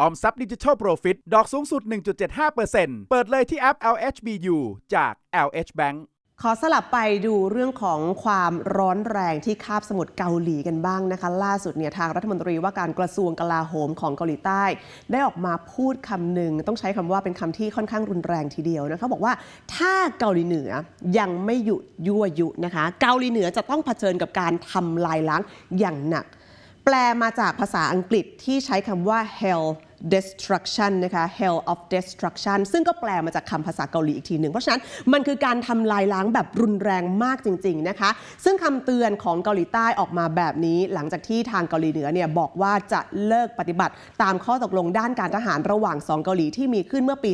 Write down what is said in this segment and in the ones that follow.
ออมทรัพย์ดิจิทัลโปรฟิตดอกสูงสุด 1.75%เปิดเลยที่แอป LHBU จาก LH Bank ขอสลับไปดูเรื่องของความร้อนแรงที่คาบสมุทรเกาหลีกันบ้างนะคะ ล่าสุดเนี่ยทางรัฐมนตรีว่าการกระทรวงกลาโหมของเกาหลีใต้ ได้ออกมาพูดคำหนึ่งต้องใช้คำว่าเป็นคำที่ค่อนข้างรุนแรงทีเดียวนะคะบอกว่าถ้าเกาหลีเหนือยังไม่หยุดยั่วยุนะคะ เกาหลีเหนือจะต้องเผชิญกับการทำลายล้างอย่างหนัก แปลมาจากภาษาอังกฤษที่ใช้คำว่า hell destruction นะคะ hell of destruction ซึ่งก็แปลมาจากคำภาษาเกาหลีอีกทีหนึ่ง เพราะฉะนั้นมันคือการทำลายล้างแบบรุนแรงมากจริง ๆ นะคะ ซึ่งคำเตือนของเกาหลีใต้ออกมาแบบนี้ หลังจากที่ทางเกาหลีเหนือเนี่ยบอกว่าจะเลิกปฏิบัติตามข้อตกลงด้านการทหารระหว่างสองเกาหลีที่มีขึ้นเมื่อปี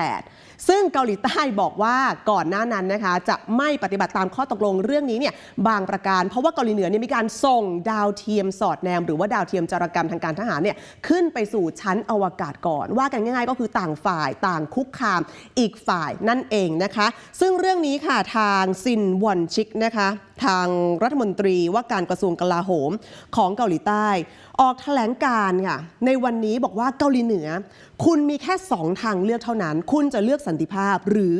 2018 ซึ่งเกาหลีใต้บอกว่าก่อนหน้านั้นนะคะจะไม่ปฏิบัติตามข้อตกลงเรื่องนี้เนี่ยบางประการ เพราะว่าเกาหลีเหนือเนี่ยมีการส่งดาวเทียมสอดแนม หรือว่าดาวเทียมจารกรรมทางการทหารเนี่ยขึ้นไปสู่ชั้นอวกาศก่อน ว่ากันง่ายๆ ก็คือต่างฝ่ายต่างคุกคามอีกฝ่ายนั่นเองนะคะ ซึ่งเรื่องนี้ค่ะทางซินวอนชิกนะคะทางรัฐมนตรีว่าการกระทรวงกลาโหมของเกาหลีใต้ ออกแถลงการณ์ค่ะในวันนี้บอกว่าเกาหลีเหนือ คุณมีแค่สองทางเลือกเท่านั้น คุณจะเลือกสันติภาพ หรือ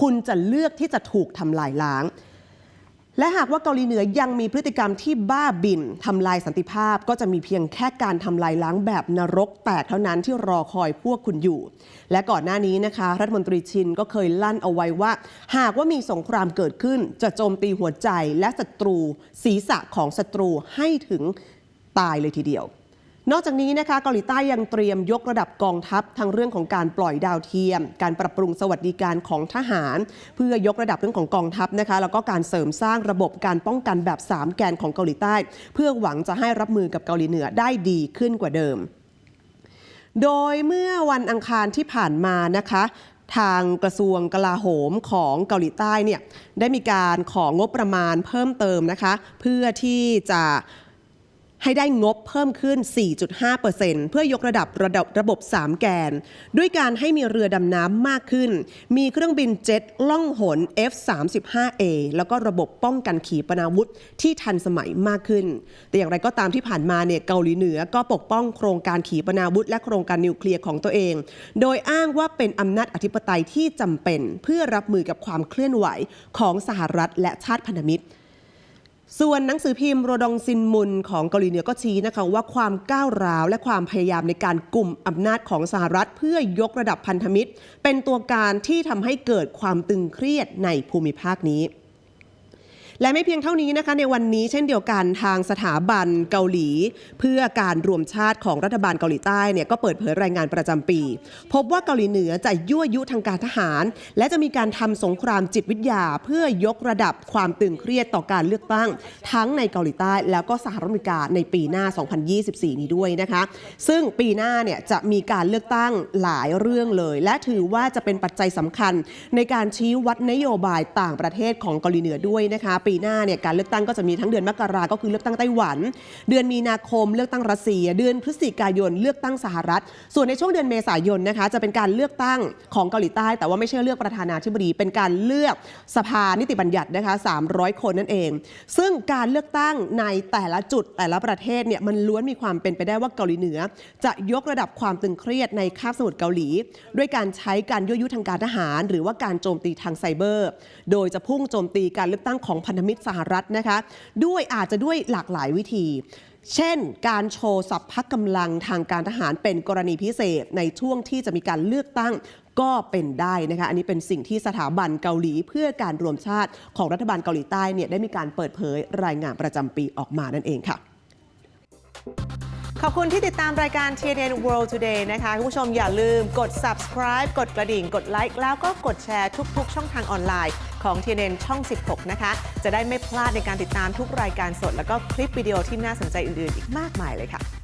คุณจะเลือกที่จะถูกทำลายล้าง และหากว่าเกาหลีเหนือยังมีพฤติกรรมที่บ้าบินทำลายสันติภาพก็จะมีเพียงแค่การทำลายล้างแบบนรกแตกเท่านั้นที่รอคอยพวกคุณอยู่ และก่อนหน้านี้นะคะ รัฐมนตรีชินก็เคยลั่นเอาไว้ว่า หากว่ามีสงครามเกิดขึ้น จะโจมตีหัวใจและศัตรู ศีรษะของศัตรูให้ถึงตายเลยทีเดียว นอกจากนี้นะคะเกาหลีใต้ยังเตรียมยกระดับกองทัพทั้งเรื่องของการปล่อยดาวเทียม การปรับปรุงสวัสดิการของทหาร เพื่อยกระดับเรื่องของกองทัพนะคะ แล้วก็การเสริมสร้างระบบการป้องกันแบบ 3 แกนของเกาหลีใต้ เพื่อหวังจะให้รับมือกับเกาหลีเหนือได้ดีขึ้นกว่าเดิม โดยเมื่อวันอังคารที่ผ่านมานะคะทางกระทรวงกลาโหมของเกาหลีใต้เนี่ยได้มีการของงบประมาณเพิ่มเติมนะคะ เพื่อที่จะ ให้ได้งบเพิ่มขึ้น 4.5%เพื่อยกระดับระดับระบบ 3 แกน ด้วยการให้มีเรือดำน้ำมากขึ้น มีเครื่องบินเจ็ตล่องหน F-35A แล้วก็ระบบป้องกันขีปนาวุธที่ทันสมัยมากขึ้น แต่อย่างไรก็ตามที่ผ่านมาเนี่ยเกาหลีเหนือก็ปกป้องโครงการขีปนาวุธ และโครงการนิวเคลียร์ของตัวเอง โดยอ้างว่าเป็นอำนาจอธิปไตยที่จำเป็น เพื่อรับมือกับความเคลื่อนไหวของสหรัฐและชาติพันธมิตร ส่วนหนังสือพิมพ์โรดองซินมุนของเกาหลีเหนือก็ชี้นะคะว่าความก้าวร้าวและความพยายามในการกลุ่มอำนาจของสหรัฐ เพื่อยกระดับพันธมิตร เป็นตัวการที่ทำให้เกิดความตึงเครียดในภูมิภาคนี้ และไม่เพียงเท่านี้นะคะในวันนี้เช่นเดียวกันทางสถาบันเกาหลี เพื่อการรวมชาติของรัฐบาลเกาหลีใต้เนี่ยก็เปิดเผยรายงานประจำปี พบว่าเกาหลีเหนือจะยั่วยุทางการทหาร และจะมีการทำสงครามจิตวิทยา เพื่อยกระดับความตึงเครียดต่อการเลือกตั้ง ทั้งในเกาหลีใต้ แล้วก็สหรัฐอเมริกาในปีหน้า 2024 นี้ด้วยนะคะ ซึ่งปีหน้าเนี่ยจะมีการเลือกตั้งหลายเรื่องเลย และถือว่าจะเป็นปัจจัยสำคัญ ในการชี้วัดนโยบายต่างประเทศของเกาหลีเหนือด้วยนะคะปีหน้าเนี่ยการเลือกตั้งก็จะมีทั้งเดือนมกราก็คือเลือกตั้งไต้หวัน เดือนมีนาคมเลือกตั้งรัสเซีย เดือนพฤศจิกายนเลือกตั้งสหรัฐ ส่วนในช่วงเดือนเมษายนนะคะจะเป็นการเลือกตั้งของเกาหลีใต้ แต่ว่าไม่ใช่เลือกประธานาธิบดี เป็นการเลือกสภานิติบัญญัตินะคะ300 คนนั่นเอง ซึ่งการเลือกตั้งในแต่ละจุดแต่ละประเทศเนี่ยมันล้วนมีความเป็นไปได้ว่าเกาหลีเหนือ จะยกระดับความตึงเครียดในคาบสมุทรเกาหลี ด้วยการใช้การยั่วยุทางการทหาร หรือว่าการโจมตีทางไซเบอร์ โดยจะพุ่งโจมตีการเลือกตั้งของพันธมิตรสหรัฐนะคะ ด้วยอาจจะด้วยหลากหลายวิธี เช่น การโชว์สัพพะกำลังทางการทหารเป็นกรณีพิเศษในช่วงที่จะมีการเลือกตั้งก็เป็นได้นะคะ อันนี้เป็นสิ่งที่สถาบันเกาหลีเพื่อการรวมชาติของรัฐบาลเกาหลีใต้เนี่ยได้มีการเปิดเผยรายงานประจำปีออกมานั่นเองค่ะ ขอบคุณที่ติดตามรายการ TNN World Today นะคะคุณผู้ชมอย่าลืมกด subscribe กดกระดิ่ง กดไลค์แล้วก็กดแชร์ทุก ๆ ช่องทางออนไลน์ของ TNN ช่อง 16 นะคะ จะได้ไม่พลาดในการติดตามทุกรายการสด แล้วก็คลิปวิดีโอที่น่าสนใจอื่น ๆ อีกมากมายเลยค่ะ